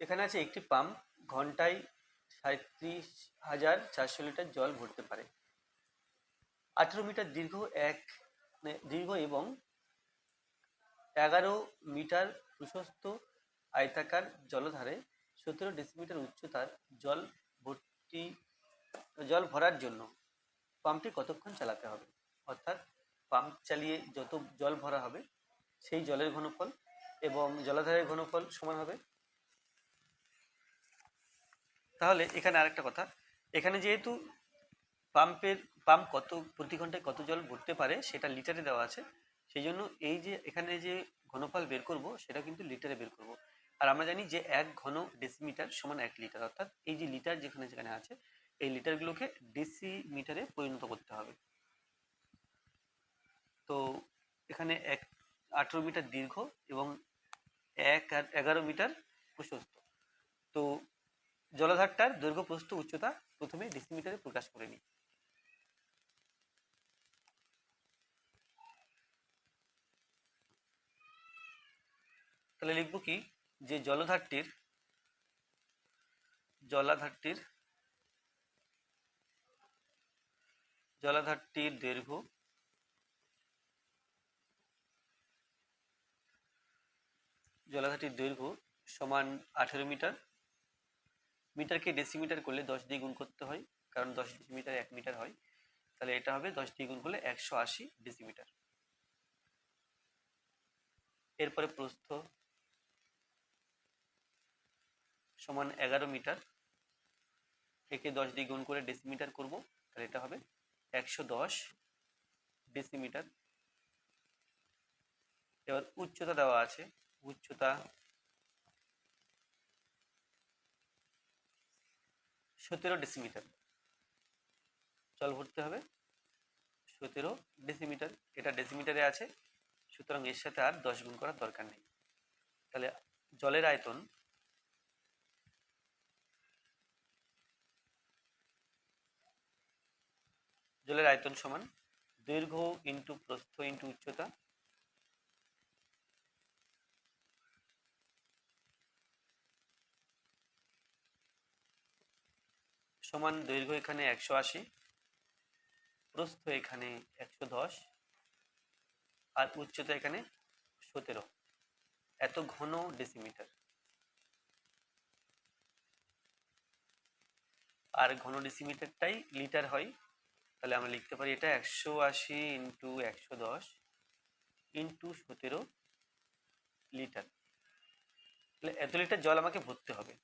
এখানে আছে একটি পাম্প, ঘন্টায় সাঁত্রিশ হাজার চারশো লিটার জল ভরতে পারে। আঠেরো মিটার দীর্ঘ এক মানে দীর্ঘ এবং এগারো মিটার প্রশস্ত আয়তাকার জলধারে সতেরো ডেসিমিটার উচ্চতার জল ভর্তি, জল ভরার জন্য পাম্পটি কতক্ষণ চালাতে হবে? অর্থাৎ পাম্প চালিয়ে যত জল ভরা হবে, সেই জলের ঘনফল এবং জলাধারের ঘনফল সমান হবে তাহলে এখানে আরেকটা কথা। এখানে যেহেতু পাম্পের, পাম্প কত, প্রতি ঘন্টায় কত জল ভরতে পারে সেটা লিটারে দেওয়া আছে। সেই জন্য এই যে, এখানে যে ঘনফল বের করব সেটা কিন্তু লিটারে বের করব। আর আমরা জানি যে এক ঘন ডেসিমিটার সমান এক লিটার, অর্থাৎ এই যে লিটার যেখানে যেখানে আছে, এই লিটারগুলোকে ডেসিমিটারে পরিণত করতে হবে। তো এখানে এক, আঠেরো মিটার দীর্ঘ এবং এক আর এগারো মিটার প্রশস্ত। তো জলাধারটার দৈর্ঘ্য প্রস্থ উচ্চতা প্রথমে ডেসিমিটারে প্রকাশ করে নিই। তাহলে লিখব কি? যে জলধারটির, জলাধারটির জলাধারটির দৈর্ঘ্য জলাধারটির দৈর্ঘ্য সমান আঠেরো মিটার মিটারকে ডেসিমিটার করলে দশ দিয়ে গুণ করতে হয়, কারণ দশ ডেসিমিটার এক মিটার হয়। তাহলে এটা হবে দশ দিয়ে গুণ করলে একশো আশি ডেসিমিটার এরপরে প্রস্থ সমান এগারো মিটার। একে দশ দিয়ে গুণ করে ডেসিমিটার করব, তাহলে এটা হবে একশো দশ ডেসিমিটার এবার উচ্চতা দেওয়া আছে, উচ্চতা সতেরো ডেসিমিটার জল ভরতে হবে। সতেরো ডেসিমিটার এটা ডেসিমিটারে আছে। সুতরাং এর সাথে আর দশ গুণ করার দরকার নেই। তাহলে জলের আয়তন জলের আয়তন সমান দৈর্ঘ্য ইন্টু প্রস্থ ইন্টু উচ্চতা সমান দৈর্ঘ্য এখানে একশো আশি, প্রস্থ এখানে একশো দশ, আর উচ্চতা এখানে সতেরো। এত ঘন ডেসিমিটার আর ঘন ডেসিমিটারটাই লিটার হয়। তাহলে আমরা লিখতে পারি এটা একশো আশি ইন্টু একশো দশ ইন্টু সতেরো লিটার তাহলে এত লিটার জল আমাকে ভরতে হবে।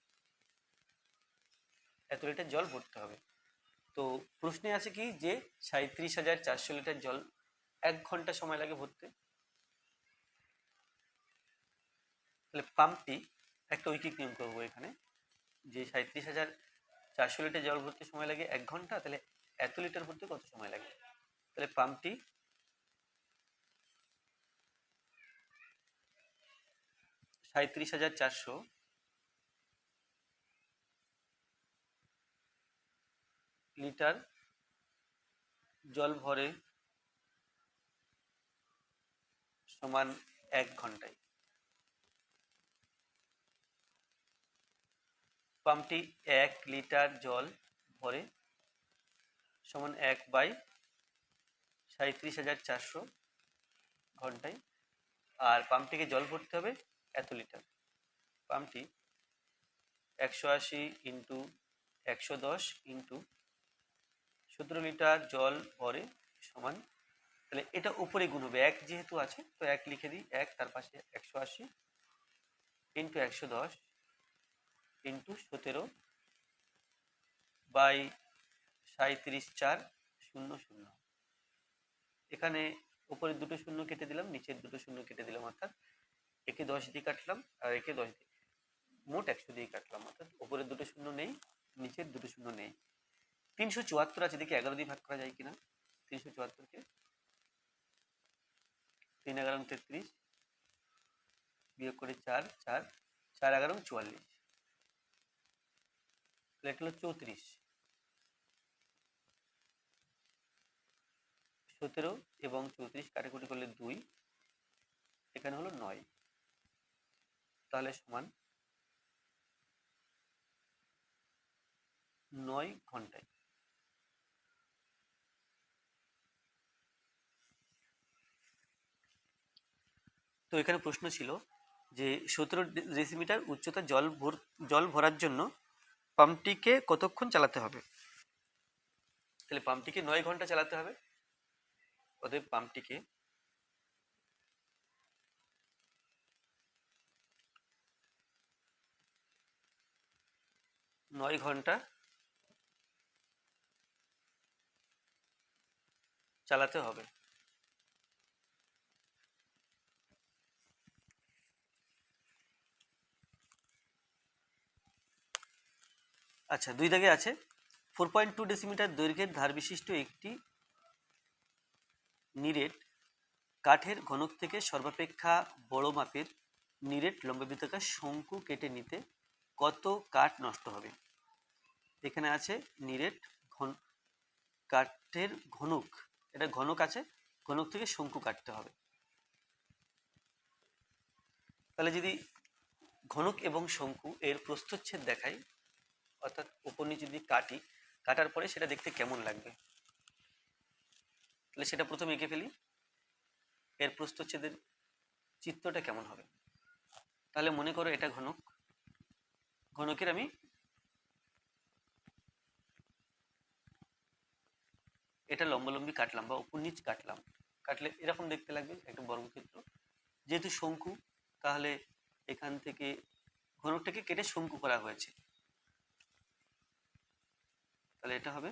এত লিটার জল ভরতে হবে। তো প্রশ্নে আছে কি যে সাঁত্রিশ হাজার চারশো লিটার জল এক ঘণ্টা সময় লাগে ভরতে? তাহলে পাম্পটি একটা ঐকিক নিয়ম করব এখানে। যে সাঁত্রিশ হাজার চারশো লিটার জল ভরতে সময় লাগে এক ঘণ্টা, তাহলে এত লিটার ভরতে কত সময় লাগে? তাহলে পাম্পটি সাঁত্রিশ হাজার চারশো লিটার জল ভরে সমান এক ঘন্টায়। পাম্পটি এক লিটার জল ভরে সমান এক বাই সাঁত্রিশ হাজার চারশো ঘন্টায়। আর পাম্পটিকে জল ভরতে হবে এত লিটার। পাম্পটি একশো আশি ইন্টু একশো দশ ইন্টু সতেরো লিটার জল ভরে সমান, তাহলে এটা উপরে গুণ হবে এক যেহেতু আছে, তো এক লিখে দিই, এক, তার পাশে একশো আশি ইন্টু একশো দশ ইন্টু সতেরো বাই সাঁত্রিশ চার, শূন্য শূন্য। এখানে উপরের দুটো শূন্য কেটে দিলাম, নিচের দুটো শূন্য কেটে দিলাম, অর্থাৎ একে দশ দিয়ে কাটলাম, আর একে দশ দিয়ে মোট একশো দিয়ে কাটলাম, অর্থাৎ উপরের দুটো শূন্য নেই, নিচের দুটো শূন্য নেই। তিনশো চুয়াত্তর আছে, দেখি এগারো দিয়ে ভাগ করা যায় কিনা। তিনশো চুয়াত্তরকে। তিন এগারো তেত্রিশ। বিয়োগ করে চার চার চার এগারো চুয়াল্লিশ। এটা হলো চৌত্রিশ। সতেরো এবং চৌত্রিশ কাটাকুটি করলে দুই। এখানে হলো নয়। তাহলে সমান নয় ঘন্টায়। তো এখানে প্রশ্ন ছিল যে সতেরো ডেসিমিটার উচ্চতা জল ভর জল ভরার জন্য পাম্পটিকে কতক্ষণ চালাতে হবে? তাহলে পাম্পটিকে নয় ঘণ্টা চালাতে হবে। অতএব পাম্পটিকে নয় ঘণ্টা চালাতে হবে। আচ্ছা দুই দাগে আছে। ফোর পয়েন্ট টু ডেসিমিটার দৈর্ঘ্যের ধার বিশিষ্ট একটি নিরেট কাঠের ঘনক থেকে সর্বাপেক্ষা বড় মাপের নিরেট লম্ববৃত্তাকার শঙ্কু কেটে নিতে কত কাঠ নষ্ট হবে? এখানে আছে নিরেট ঘন, কাঠের ঘনক। এটা ঘনক আছে, ঘনক থেকে শঙ্কু কাটতে হবে। তাহলে যদি ঘনক এবং শঙ্কু এর প্রস্থচ্ছেদ দেখাই অর্থাৎ উপর নিচে যদি কাটি, কাটার পরে সেটা দেখতে কেমন লাগবে? তাহলে সেটা প্রথমে এঁকে ফেলি। এর প্রস্থচ্ছেদের চিত্রটা কেমন হবে? তাহলে মনে করো এটা ঘনক। ঘনকের আমি এটা লম্বালম্বি কাটলাম বা উপর নিচ কাটলাম। কাটলে এরকম দেখতে লাগবে, একটা বর্গক্ষেত্র যেহেতু শঙ্কু, তাহলে এখান থেকে ঘনকটাকে কেটে শঙ্কু করা হয়েছে। তাহলে এটা হবে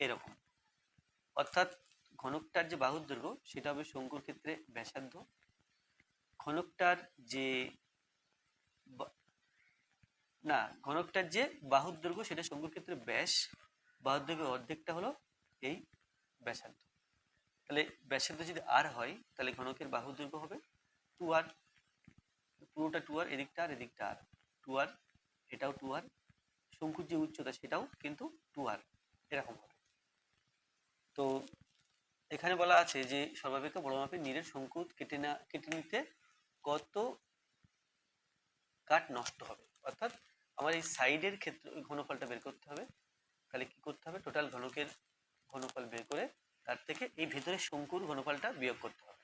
এরকম। অর্থাৎ ঘনকটার যে বাহুর দৈর্ঘ্য, সেটা হবে শঙ্কুর ক্ষেত্রে ব্যাসার্ধ। ঘনকটার যে না, ঘনকটার যে বাহুর দৈর্ঘ্য, সেটা শঙ্কুর ক্ষেত্রে ব্যাস। বাহুর দৈর্ঘ্য অর্ধেকটা হলো এই ব্যাসার্ধ। তাহলে ব্যাসার্ধ যদি আর হয়, তাহলে ঘনকের বাহুর দৈর্ঘ্য হবে টু আর। পুরোটা টু আর, এদিকটা আর এদিকটা আর। টু আর, এটাও টু আর। শঙ্কুর যে উচ্চতা সেটাও কিন্তু টু আর এরকম হবে। তো এখানে বলা আছে যে সর্বাপেক্ষা বড় মাপের নীরের শঙ্কু কেটে না, কেটে নিতে কত কাঠ নষ্ট হবে? অর্থাৎ আমার এই সাইডের ক্ষেত্রে ঘনফলটা বের করতে হবে। তাহলে কি করতে হবে? টোটাল ঘনকের ঘনফল বের করে তার থেকে এই ভেতরের শঙ্কুর ঘনফলটা বিয়োগ করতে হবে।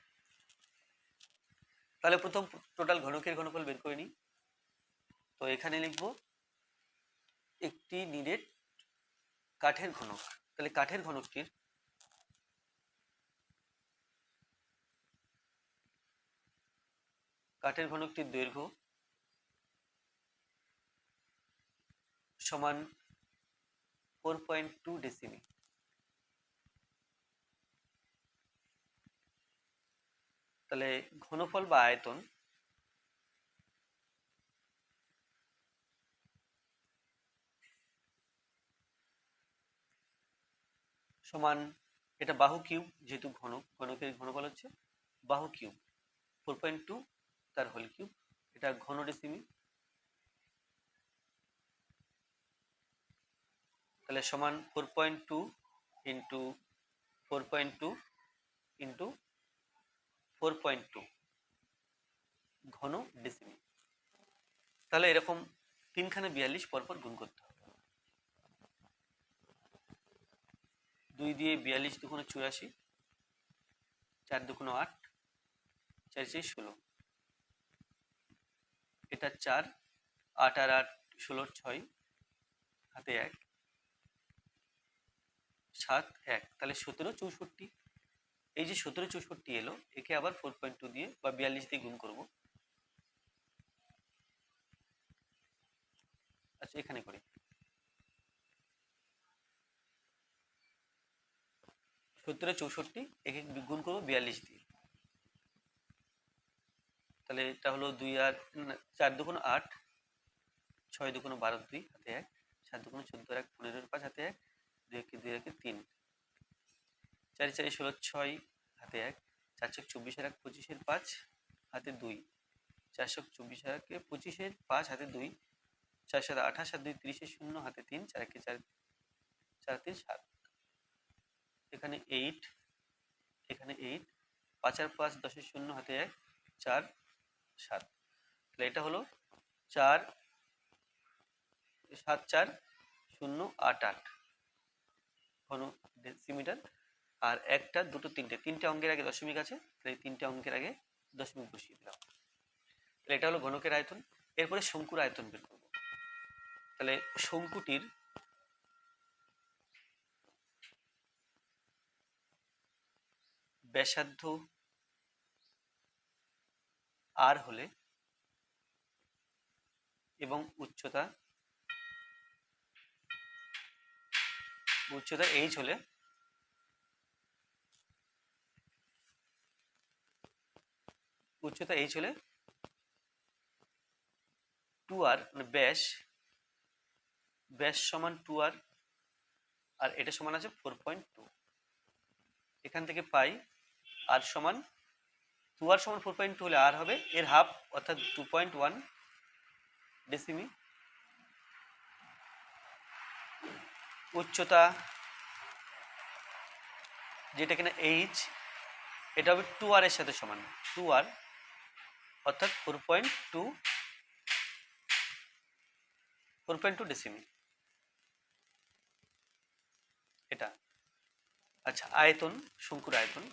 তাহলে প্রথম টোটাল ঘনকের ঘনফল বের করে নিই। তো এখানে লিখব একটি নিরেট কাঠের ঘনক। তাহলে কাঠের ঘনকটির কাঠের ঘনকটির দৈর্ঘ্য সমান ফোর পয়েন্ট টু ডেসিমি তাহলে ঘনফল বা আয়তন সমান, এটা বাহু কিউব, যেহেতু ঘনক ঘনকের ঘনফল হচ্ছে বাহু কিউব। ফোর পয়েন্ট টু তার হোল কিউব। এটা ঘন ডেসিমি তাহলে সমান four point two into four point two into four point two ঘন ডেসিমি তাহলে এরকম তিনখানে বিয়াল্লিশ পরপর গুণ করতে দুই দিয়ে বিয়াল্লিশ দুগুণে চুরাশি, চার দুগুণো আট, চার চার ষোলো। এটা চার, আট আর আট ষোলোর ছয়, হাতে এক। সাত এক, তাহলে সতেরো চৌষট্টি। এই যে সতেরো চৌষট্টি এলো, একে আবার ফোর পয়েন্ট টু দিয়ে বা বিয়াল্লিশ দিয়ে গুণ করব। আচ্ছা এখানে করি। সতেরো চৌষট্টি, একে গুণ করব বিয়াল্লিশ দিয়ে। তাহলে এটা হলো দুই আর চার দুগুণ আট, ছয় দুগুণ বারো দুই, হাতে এক, সাত দুগুণ চোদ্দ, এক, পনেরো, পাঁচ, হাতে এক, দুই একে দুই, একে তিন। চারি চারি ষোলো, ছয়, হাতে এক, চার চোখ চব্বিশের এক, পঁচিশের পাঁচ, হাতে দুই। চারশো চব্বিশের একে পঁচিশের পাঁচ, হাতে দুই। চার সাত আঠাশ আর দুই তিরিশের শূন্য, হাতে তিন, চার একে চার চার তিন, সাত। এখানে এইট এখানে এইট পাঁচ আর পাঁচ দশের শূন্য হাতে এক, চার, সাত। তাহলে এটা হলো চার, সাত, চার, শূন্য, আট আট। ঘন ডেসিমিটার আর একটা, দুটো, তিনটে। তিনটে অঙ্কের আগে দশমিক আছে, তাহলে তিনটে অঙ্কের আগে দশমিক বসিয়ে দিলাম। তাহলে এটা হলো ঘনকের আয়তন। এরপরে শঙ্কুর আয়তন বের করব। তাহলে শঙ্কুটির ব্যাসার্ধ আর হলে এবং উচ্চতা উচ্চতা এইচ হলে উচ্চতা এইচ হলে টু আর মানে ব্যাস ব্যাস সমান টু আর আর এটা সমান আছে ফোর পয়েন্ট টু এখান থেকে পাই আর সমান টু আর সমান ফোর পয়েন্ট টু হলে আর হবে, এর হাফ অর্থাৎ টু পয়েন্ট ওয়ান ডেসিমি উচ্চতা যেটা কিনা এইচ এটা হবে টু আর এর সাথে সমান টু আর অর্থাৎ four point two four point two decimetre এটা। আচ্ছা আয়তন, শঙ্কুর আয়তন।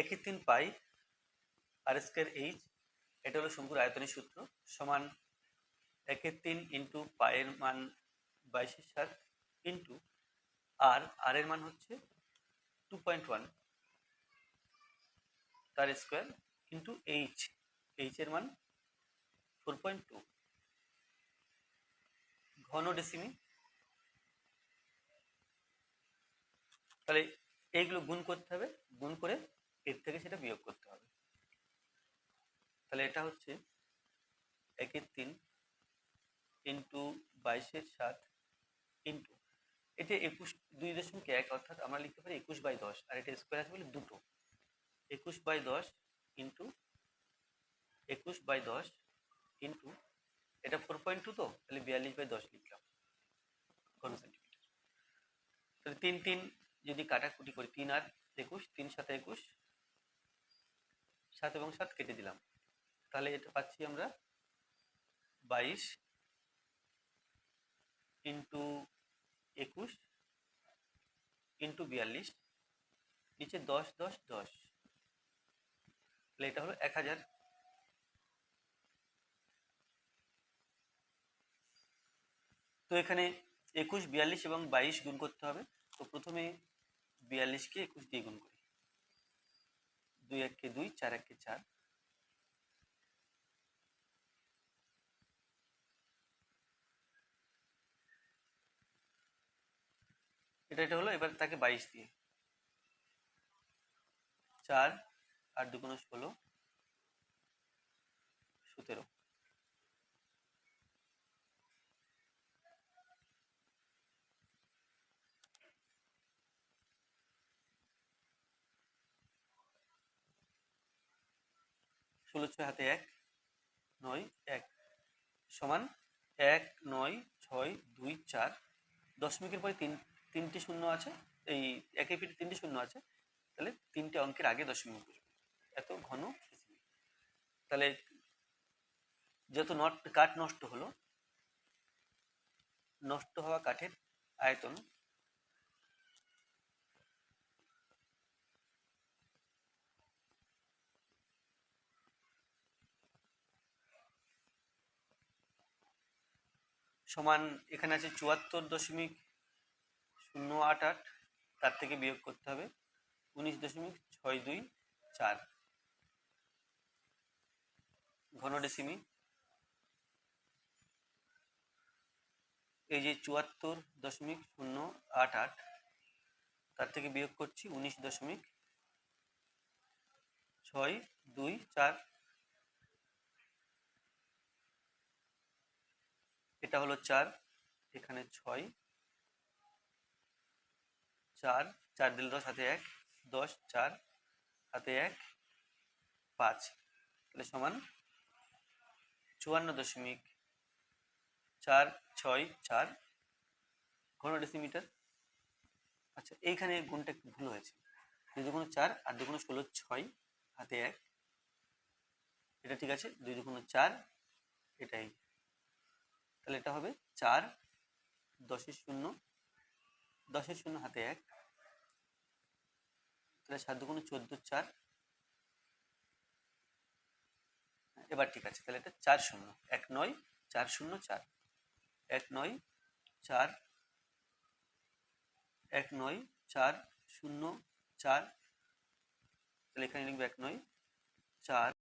একের তিন পাই আর স্কোয়ার এইচ এটা হলো শঙ্কুর আয়তনের সূত্র, সমান একের তিন ইন্টু পায়ের মান বাইশের সাত ইন্টু আর আর এর মান হচ্ছে টু পয়েন্ট ওয়ান তার স্কোয়ার ইন্টু এইচ এইচ এর মান ফোর পয়েন্ট টু ঘন ডেসিমি তাহলে এইগুলো গুণ করতে হবে, গুণ করে এর থেকে সেটা বিয়োগ করতে হবে। তাহলে এটা হচ্ছে একের তিন ইন্টু বাইশের সাত ইন্টু। এটা একুশ দুই দশমিক এক, অর্থাৎ আমরা লিখতে পারি একুশ বাই দশ, আর এটা স্কোয়ার আছে বলে দুটো। একুশ বাই দশ ইন্টু একুশ বাই দশ ইন্টু, এটা ফোর পয়েন্ট টু তো? তাহলে বিয়াল্লিশ বাই দশ লিখলাম, ঘন সেন্টিমিটার তাহলে তিন তিন যদি কাটাকুটি করি, তিন আর একুশ, তিন সাথে একুশ সাত এবং সাত কেটে দিলাম। তাহলে এটা পাচ্ছি আমরা বাইশ ইন্টু একুশ ইন্টু বিয়াল্লিশ, নিচে দশ দশ দশ। তাহলে এটা হলো এক হাজার। তো এখানে একুশ, বিয়াল্লিশ এবং বাইশ গুণ করতে হবে। তো প্রথমে বিয়াল্লিশকে একুশ দিয়ে গুণ করি। দুই এক কে দুই, চার এক কে চার। এটা এটা হলো, এবার তাকে বাইশ দিয়ে। চার আর দুগুণ ষোলো, সতেরো। ষোলো ছয় হাতে এক, নয়, এক। সমান এক, নয়, ছয়, দুই, চার। দশমিকের পরে তিন, তিনটি শূন্য আছে, এই একে পিঠে তিনটি শূন্য আছে, তাহলে তিনটে অঙ্কের আগে দশমিক বসবে এত ঘন। তাহলে যত নট, কাঠ নষ্ট হলো, নষ্ট হওয়া কাঠের আয়তন সমান এখানে আছে চুয়াত্তর দশমিক শূন্য আট আট, তার থেকে বিয়োগ করতে হবে উনিশ দশমিক ছয় দুই চার। ঘন ডেসিমি এই যে চুয়াত্তর দশমিক শূন্য আট আট, তার থেকে বিয়োগ করছি উনিশ দশমিক ছয় দুই চার। এটা হলো চার, এখানে ছয়, চার চার দিল দশ, হাতে এক, দশ, চার, হাতে এক, পাঁচ, তাহলে সমান চুয়ান্ন দশমিক চার, ছয়, চার, ঘন ডেসিমিটার আচ্ছা এইখানে গুণটা একটু ভুল হয়েছে। দুই দুগুণ চার আর দুগুণ ষোলো, ছয়, হাতে এক, এটা ঠিক আছে? দুই দুগুণ চার, এটাই। তাহলে এটা হবে চার, দশের শূন্য দশের শূন্য হাতে এক। তাহলে সাত দুগুণ চোদ্দ, চার। এবার ঠিক আছে, তাহলে এটা চার শূন্য। এক নয়, চার শূন্য, চার। এক নয়, চার। এক নয়, চার শূন্য, চার। তাহলে এখানে লিখবে এক নয়, চার।